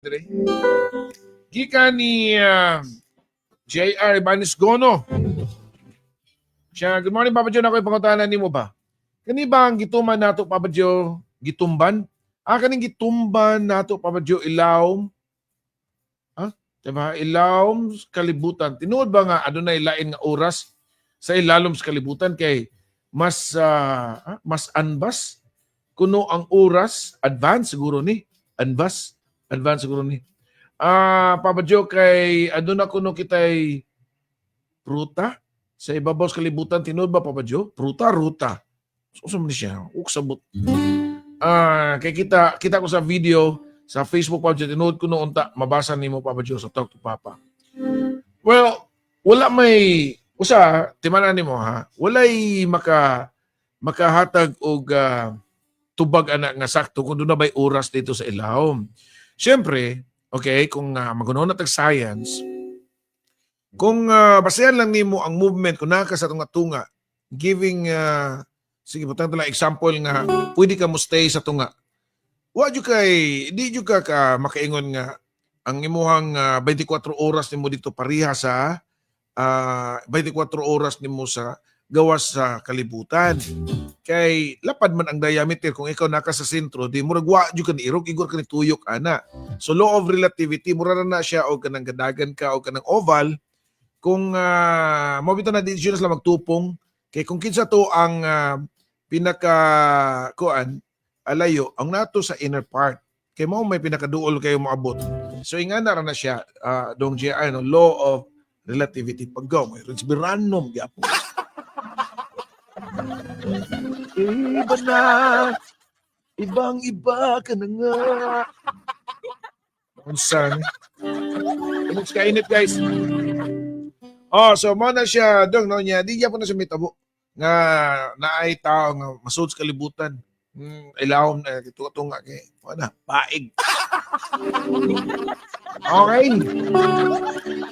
Dre. Gika ni ah, J.R. Ibanez Gono. Siya, good morning, Papa Joe. Ako ipangutanan ni mo ba? Kani ba ang gituman nato, Papa Joe, gitumban? Ah, kaning gitumban nato, Papa Joe, ilawom? Ha? Diba? Ilawom kalibutan. Tinuod ba nga, adunay lain nga oras sa ilalom sa kalibutan kay mas ah, mas anbas kuno ang oras advance siguro ni advance advance siguro ni ah Papa Joe kay aduna kuno kitay pruta? Sa ibabaw sa kalibutan tinuod ba Papa Joe? Pruta ruta. So man siya? Uksabot ah kay kita kita ko sa video sa Facebook Papa Joe tinuod kuno unta mabasa nimo Papa Joe sa Talk to Papa. Well wala may usa timanan nimo ha? Walay maka makahatag og ah, tubag anak nga sakto doon na ba'y oras dito sa ilawom. Siyempre, okay, kung uh, magunaw na tag science, kung uh, basehan lang nimo ang movement kung naka sa tunga tunga, giving uh, sige butang lang example nga pwede ka mo stay sa tunga. Wa jud kay di jud ka ka makaingon nga ang imuhang ah, 24 oras nimo dito pareha sa ah, 24 oras nimo sa gawas sa kalibutan. Kay lapad man ang diameter kung ikaw naka sa sentro di murag wa jud ka ni irog igor ka ni tuyok ana. So law of relativity mura na na siya og kanang gadagan ka o kanang oval. Kung uh, mo bitaw na di siya sila magtupong kay kung kinsa to ang ah, pinaka kuan alayo ang nato sa inner part. Kay mo may pinakaduol kayo moabot so ingana ra na siya ah, dong GI no? Law of relativity. Paggaw may random gyapon Iba na. Ibang iba ka na nga. Unsan? Ano ka init guys? Oh, so mo na siya dong no niya. Di po na siya mitabo nga naay tao nga masud sa kalibutan. Hmm, ilawom na ito ito nga kay wala paig. okay.